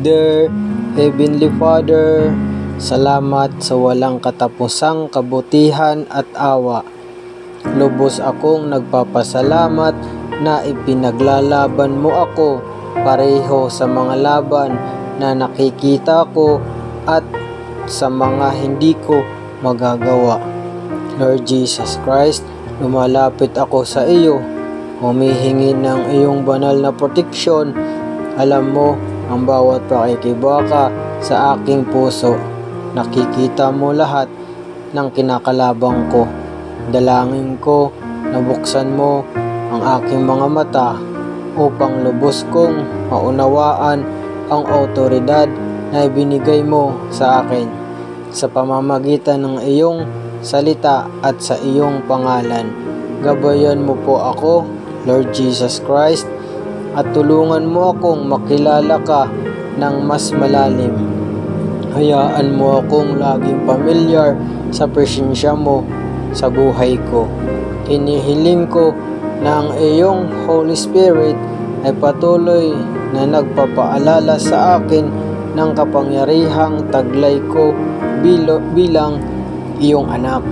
Dear Heavenly Father, salamat sa walang katapusang kabutihan at awa. Lubos akong nagpapasalamat na ipinaglalaban mo ako pareho sa mga laban na nakikita ko at sa mga hindi ko magagawa. Lord Jesus Christ, lumalapit ako sa iyo, humihingi ng iyong banal na proteksyon. Alam mo ang bawat pakikibaka sa aking puso. Nakikita mo lahat ng kinakalabang ko. Dalangin ko na buksan mo ang aking mga mata upang lubos kong maunawaan ang autoridad na ibinigay mo sa akin sa pamamagitan ng iyong salita at sa iyong pangalan. Gabayan mo po ako, Lord Jesus Christ, at tulungan mo akong makilala ka ng mas malalim. Hayaan mo akong laging pamilyar sa presensya mo sa buhay ko. Hinihiling ko na ang iyong Holy Spirit ay patuloy na nagpapaalala sa akin ng kapangyarihang taglay ko bilo, bilang iyong anak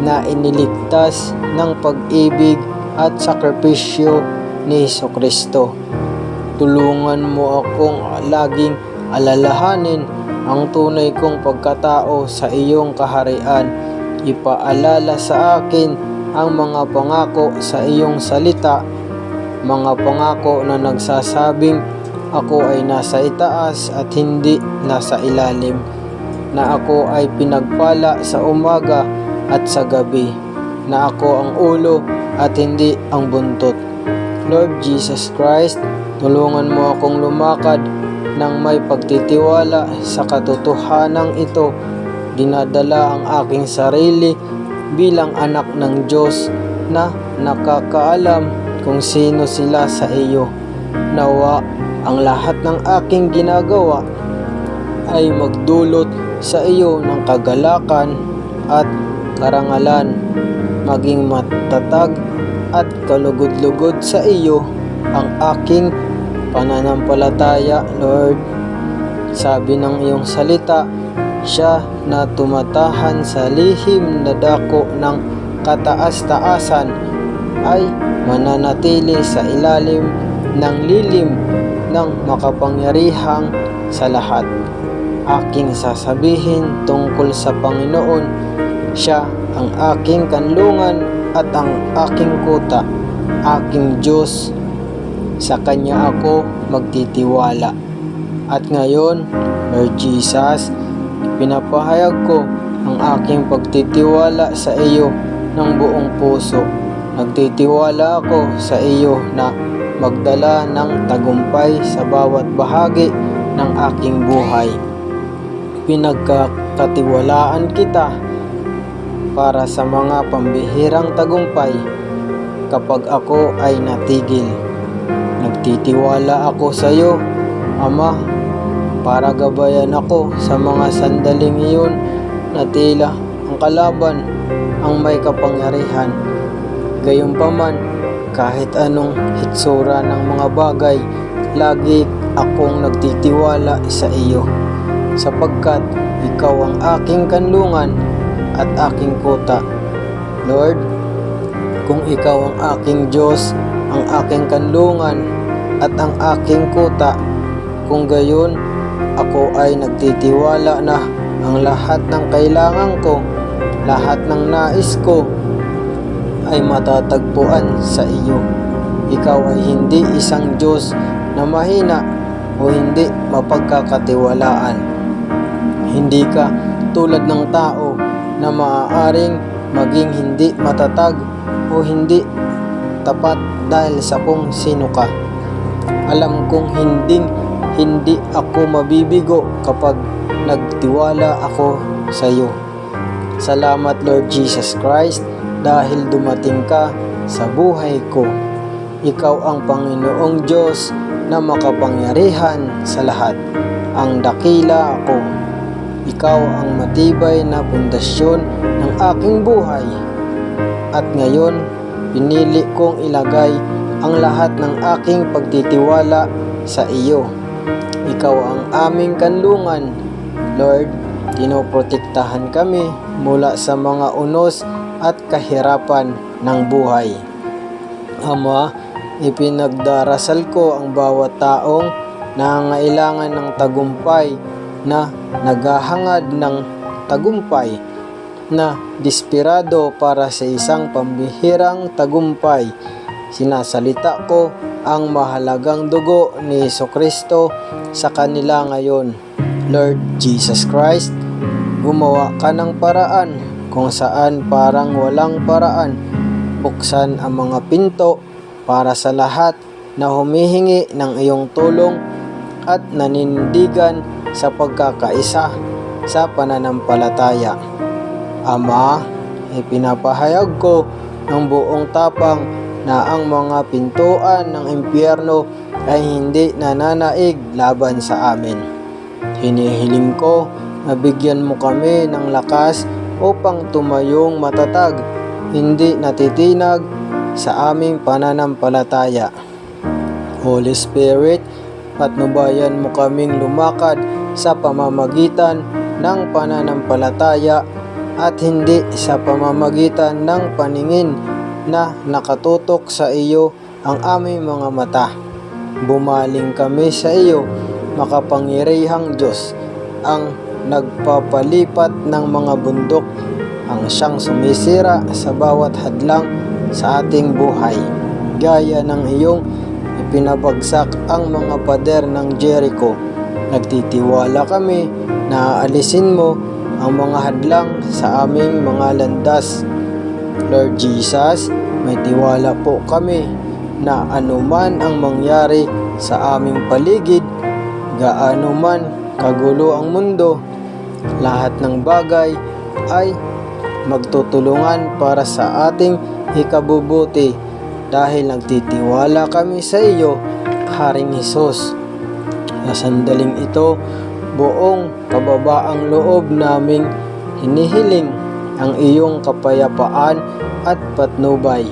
na iniligtas ng pag-ibig at sakripisyo ni Heso Kristo. Tulungan mo akong laging alalahanin ang tunay kong pagkatao sa iyong kaharian. Ipaalala sa akin ang mga pangako sa iyong salita, mga pangako na nagsasabing ako ay nasa itaas at hindi nasa ilalim, na ako ay pinagpala sa umaga at sa gabi, na ako ang ulo at hindi ang buntot. Lord Jesus Christ, tulungan mo akong lumakad ng may pagtitiwala sa katotohanan ito. Dinadala ang aking sarili bilang anak ng Diyos na nakakaalam kung sino sila sa iyo. Nawa ang lahat ng aking ginagawa ay magdulot sa iyo ng kagalakan at karangalan, maging matatag at kalugod-lugod sa iyo ang aking pananampalataya, Lord. Sabi ng iyong salita, siya na tumatahan sa lihim na dako ng kataas-taasan ay mananatili sa ilalim ng lilim ng makapangyarihang sa lahat. Aking sasabihin tungkol sa Panginoon, siya ang aking kanlungan at ang aking kuta, aking Diyos. Sa Kanya ako magtitiwala. At ngayon, Lord Jesus, pinapahayag ko ang aking pagtitiwala sa iyo ng buong puso. Nagtitiwala ako sa iyo na magdala ng tagumpay sa bawat bahagi ng aking buhay. Pinagkakatiwalaan kita para sa mga pambihirang tagumpay kapag ako ay natigil. Nagtitiwala ako sa iyo, Ama, para gabayan ako sa mga sandaling iyon na tila ang kalaban ang may kapangyarihan. Gayunpaman, kahit anong hitsura ng mga bagay, lagi akong nagtitiwala sa iyo sapagkat ikaw ang aking kanlungan at aking kuta. Lord, kung ikaw ang aking Diyos, ang aking kanlungan at ang aking kuta, kung gayon, ako ay nagtitiwala na ang lahat ng kailangan ko, lahat ng nais ko, ay matatagpuan sa iyo. Ikaw ay hindi isang Diyos na mahina o hindi mapagkakatiwalaan. Hindi ka tulad ng tao na maaaring maging hindi matatag o hindi tapat dahil sa kung sino ka. Alam kong hinding hindi ako mabibigo kapag nagtiwala ako sa iyo. Salamat Lord Jesus Christ dahil dumating ka sa buhay ko. Ikaw ang Panginoong Diyos na makapangyarihan sa lahat. Ang dakila ako. Ikaw ang matibay na pundasyon ng aking buhay. At ngayon, pinili kong ilagay ang lahat ng aking pagtitiwala sa iyo. Ikaw ang aming kanlungan. Lord, tinoprotektahan kami mula sa mga unos at kahirapan ng buhay. Ama, ipinagdarasal ko ang bawat taong nangangailangan ng tagumpay na naghahangad ng tagumpay na desperado para sa isang pambihirang tagumpay. Sinasalita ko ang mahalagang dugo ni Heso Kristo sa kanila ngayon. Lord Jesus Christ, gumawa ka ng paraan kung saan parang walang paraan. Buksan ang mga pinto para sa lahat na humihingi ng iyong tulong at nanindigan sa pagkakaisa sa pananampalataya. Ama, ipinapahayag ko ng buong tapang na ang mga pintuan ng impyerno ay hindi nananaig laban sa amin. Hinihiling ko na bigyan mo kami ng lakas upang tumayong matatag, hindi natitinag sa aming pananampalataya. Holy Spirit, patnubayan mo kaming lumakad sa pamamagitan ng pananampalataya at hindi sa pamamagitan ng paningin na nakatutok sa iyo ang aming mga mata. Bumaling kami sa iyo, makapangyarihang Diyos, ang nagpapalipat ng mga bundok, ang siyang sumisira sa bawat hadlang sa ating buhay. Gaya ng iyong ipinabagsak ang mga pader ng Jericho. Nagtitiwala kami na aalisin mo ang mga hadlang sa aming mga landas. Lord Jesus, may tiwala po kami na anuman ang mangyari sa aming paligid, gaano man kagulo ang mundo, lahat ng bagay ay magtutulungan para sa ating ikabubuti dahil nagtitiwala kami sa iyo, Haring Hesus. Sa sandaling ito, buong kababaang loob naming hinihiling ang iyong kapayapaan at patnubay.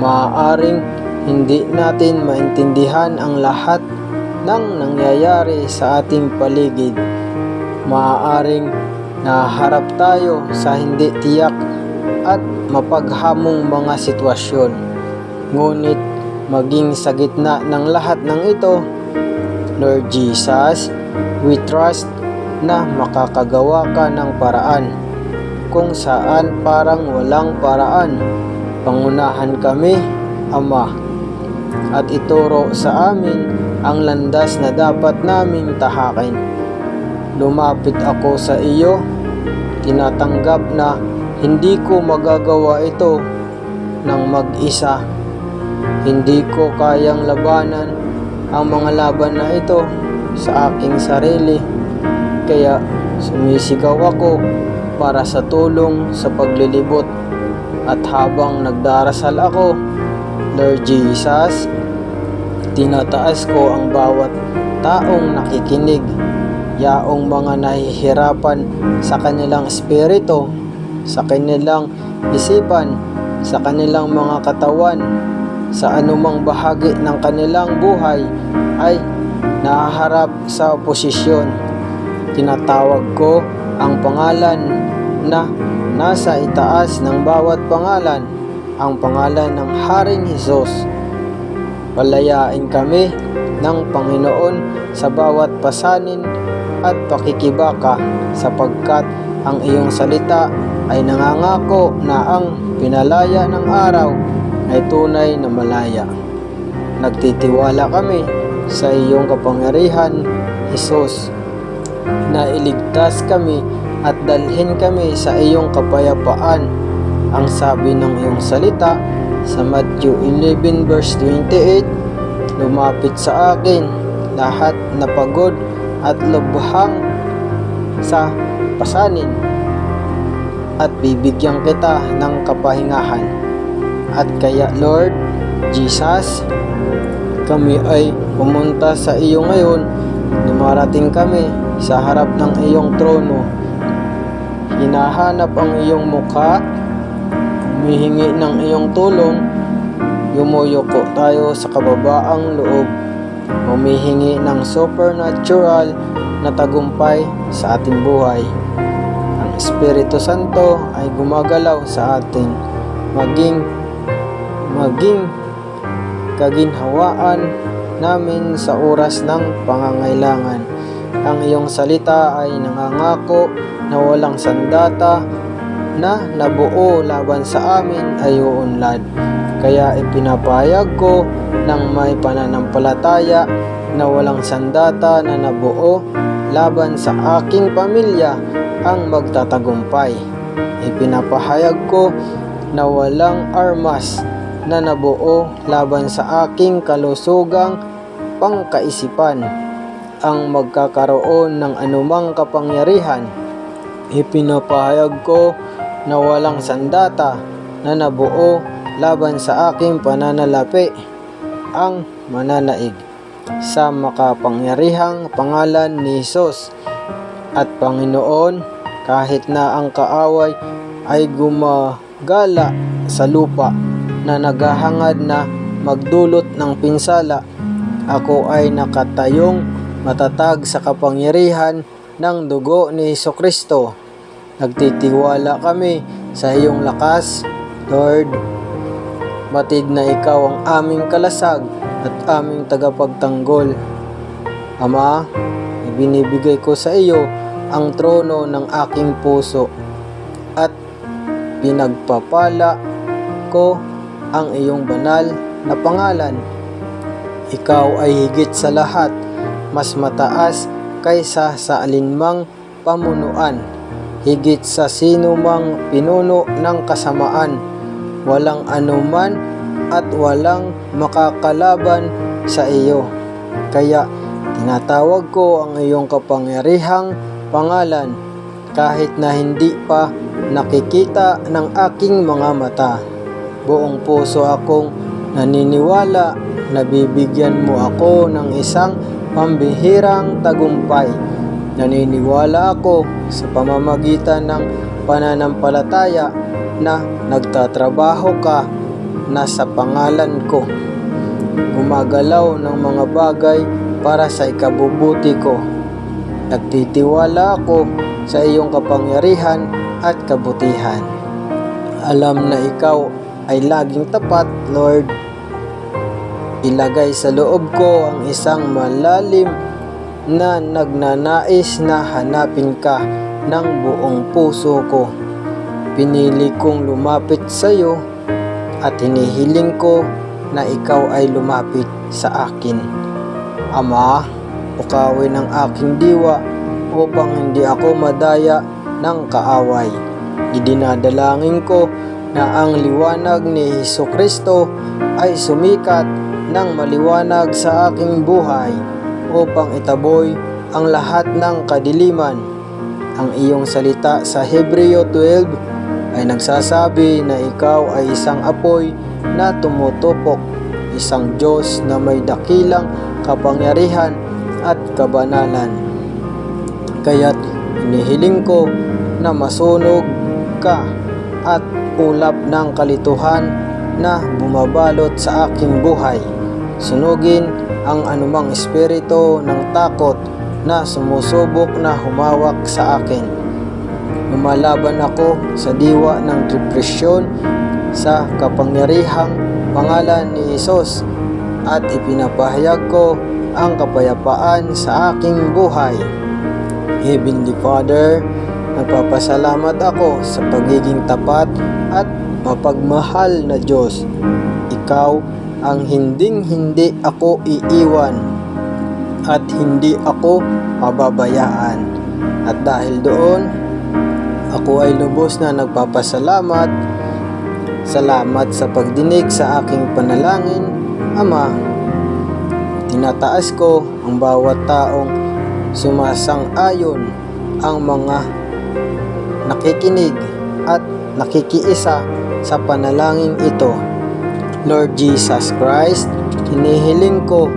Maaaring hindi natin maintindihan ang lahat ng nangyayari sa ating paligid. Maaaring naharap tayo sa hindi tiyak at mapaghamong mga sitwasyon. Ngunit maging sa gitna ng lahat ng ito, Lord Jesus, we trust na makakagawa ka ng paraan kung saan parang walang paraan. Pangunahan kami, Ama, at ituro sa amin ang landas na dapat naming tahakin. Lumapit ako sa iyo, tinatanggap na hindi ko magagawa ito ng mag-isa. Hindi ko kayang labanan ang mga laban na ito sa aking sarili. Kaya sumisigaw ako para sa tulong sa paglilibot. At habang nagdarasal ako, Lord Jesus, tinataas ko ang bawat taong nakikinig, yaong mga nahihirapan sa kanilang espiritu, sa kanilang isipan, sa kanilang mga katawan, sa anumang bahagi ng kanilang buhay ay nahaharap sa oposisyon. Tinatawag ko ang pangalan na nasa itaas ng bawat pangalan, ang pangalan ng Haring Hesus. Palayain kami ng Panginoon sa bawat pasanin at pakikibaka sapagkat ang iyong salita ay nangangako na ang pinalaya ng araw ay tunay na malaya. Nagtitiwala kami sa iyong kapangyarihan, Jesus, na iligtas kami at dalhin kami sa iyong kapayapaan. Ang sabi ng iyong salita sa Matthew 11 verse 28, Lumapit sa akin lahat na pagod at lubhang sa pasanin at bibigyan kita ng kapahingahan. At kaya Lord Jesus, kami ay pumunta sa iyo ngayon, dumarating kami sa harap ng iyong trono. Hinahanap ang iyong mukha, humihingi ng iyong tulong, yumuyoko tayo sa kababaang loob. Humihingi ng supernatural na tagumpay sa ating buhay. Ang Espiritu Santo ay gumagalaw sa atin. Maging maging kaginhawaan namin sa oras ng pangangailangan. Ang iyong salita ay nangangako na walang sandata na nabuo laban sa amin ay uunlad. Kaya ipinapahayag ko ng may pananampalataya na walang sandata na nabuo laban sa aking pamilya ang magtatagumpay. Ipinapahayag ko na walang armas na nabuo laban sa aking kalusugang pangkaisipan ang magkakaroon ng anumang kapangyarihan. Ipinapahayag ko na walang sandata na nabuo laban sa aking pananalapi ang mananaig sa makapangyarihang pangalan ni Jesus at Panginoon kahit na ang kaaway ay gumagala sa lupa na naghahangad na magdulot ng pinsala ako ay nakatayong matatag sa kapangyarihan ng dugo ni Heso Kristo. Nagtitiwala kami sa iyong lakas, Lord. Batid na ikaw ang aming kalasag at aming tagapagtanggol. Ama, ibinibigay ko sa iyo ang trono ng aking puso at pinagpapala ko ang iyong banal na pangalan. Ikaw ay higit sa lahat, mas mataas kaysa sa alinmang pamunuan, higit sa sino mang pinuno ng kasamaan, walang anuman at walang makakalaban sa iyo. Kaya tinatawag ko ang iyong kapangyarihang pangalan kahit na hindi pa nakikita ng aking mga mata. Buong puso akong naniniwala na bibigyan mo ako ng isang pambihirang tagumpay. Naniniwala ako sa pamamagitan ng pananampalataya na nagtatrabaho ka na sa pangalan ko. Gumagalaw ng mga bagay para sa ikabubuti ko. Nagtitiwala ako sa iyong kapangyarihan at kabutihan. Alam na ikaw ay laging tapat, Lord. Ilagay sa loob ko ang isang malalim na nagnanais na hanapin ka ng buong puso ko. Pinili kong lumapit sa iyo at hinihiling ko na ikaw ay lumapit sa akin. Ama, ukawin ang aking diwa upang hindi ako madaya ng kaaway. Idinadalangin ko na ang liwanag ni Heso Kristo ay sumikat ng maliwanag sa aking buhay upang itaboy ang lahat ng kadiliman. Ang iyong salita sa Hebreo 12 ay nagsasabi na ikaw ay isang apoy na tumutupok, isang Diyos na may dakilang kapangyarihan at kabanalan. Kaya't inihiling ko na masunog ka at ulap ng kalituhan na bumabalot sa aking buhay. Sunugin ang anumang espiritu ng takot na sumusubok na humawak sa akin. Lumalaban ako sa diwa ng depresyon sa kapangyarihang pangalan ni Isos at ipinapahayag ko ang kapayapaan sa aking buhay. Heavenly Father, nagpapasalamat ako sa pagiging tapat at mapagmahal na Diyos. Ikaw ang hinding hindi ako iiwan at hindi ako pababayaan. At dahil doon, ako ay lubos na nagpapasalamat. Salamat sa pagdinig sa aking panalangin, Ama. Tinataas ko ang bawat taong sumasang-ayon ang mga nakikinig at nakikiisa sa panalangin ito. Lord Jesus Christ, hinihiling ko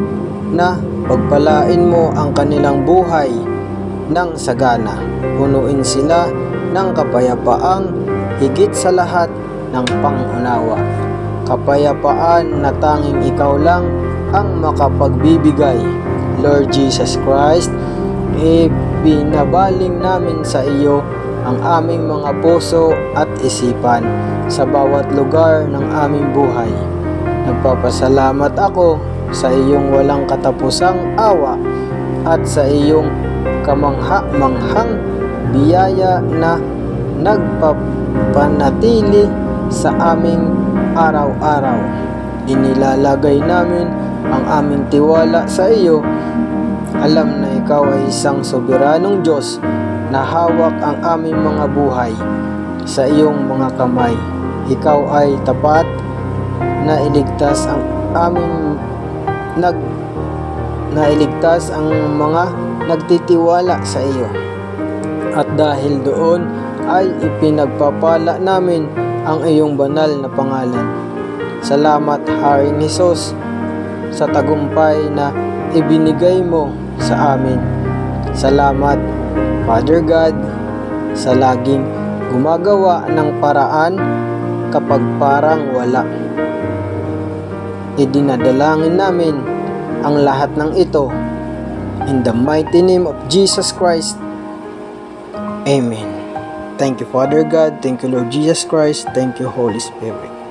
na pagpalain mo ang kanilang buhay ng sagana. Punuin sila ng kapayapaang higit sa lahat ng pangunawa. kapayapaan na tanging ikaw lang ang makapagbibigay. Lord Jesus Christ, ibinabaling namin sa iyo ang aming mga puso at isipan sa bawat lugar ng aming buhay. Nagpapasalamat ako sa iyong walang katapusang awa at sa iyong kamangha-manghang biyaya na nagpapanatili sa aming araw-araw. Inilalagay namin ang aming tiwala sa iyo. Alam na ikaw ay isang soberanong Diyos na hawak ang aming mga buhay sa iyong mga kamay. Ikaw ay tapat na iligtas ang aming nag nailigtas ang mga nagtitiwala sa iyo. At dahil doon ay ipinagpapala namin ang iyong banal na pangalan. Salamat Haring Hesus sa tagumpay na ibinigay mo sa amin. Salamat Father God sa laging gumagawa ng paraan kapag parang wala. Idinadalangin namin ang lahat ng ito in the mighty name of Jesus Christ. Amen. Thank you Father God, thank you Lord Jesus Christ, thank you Holy Spirit.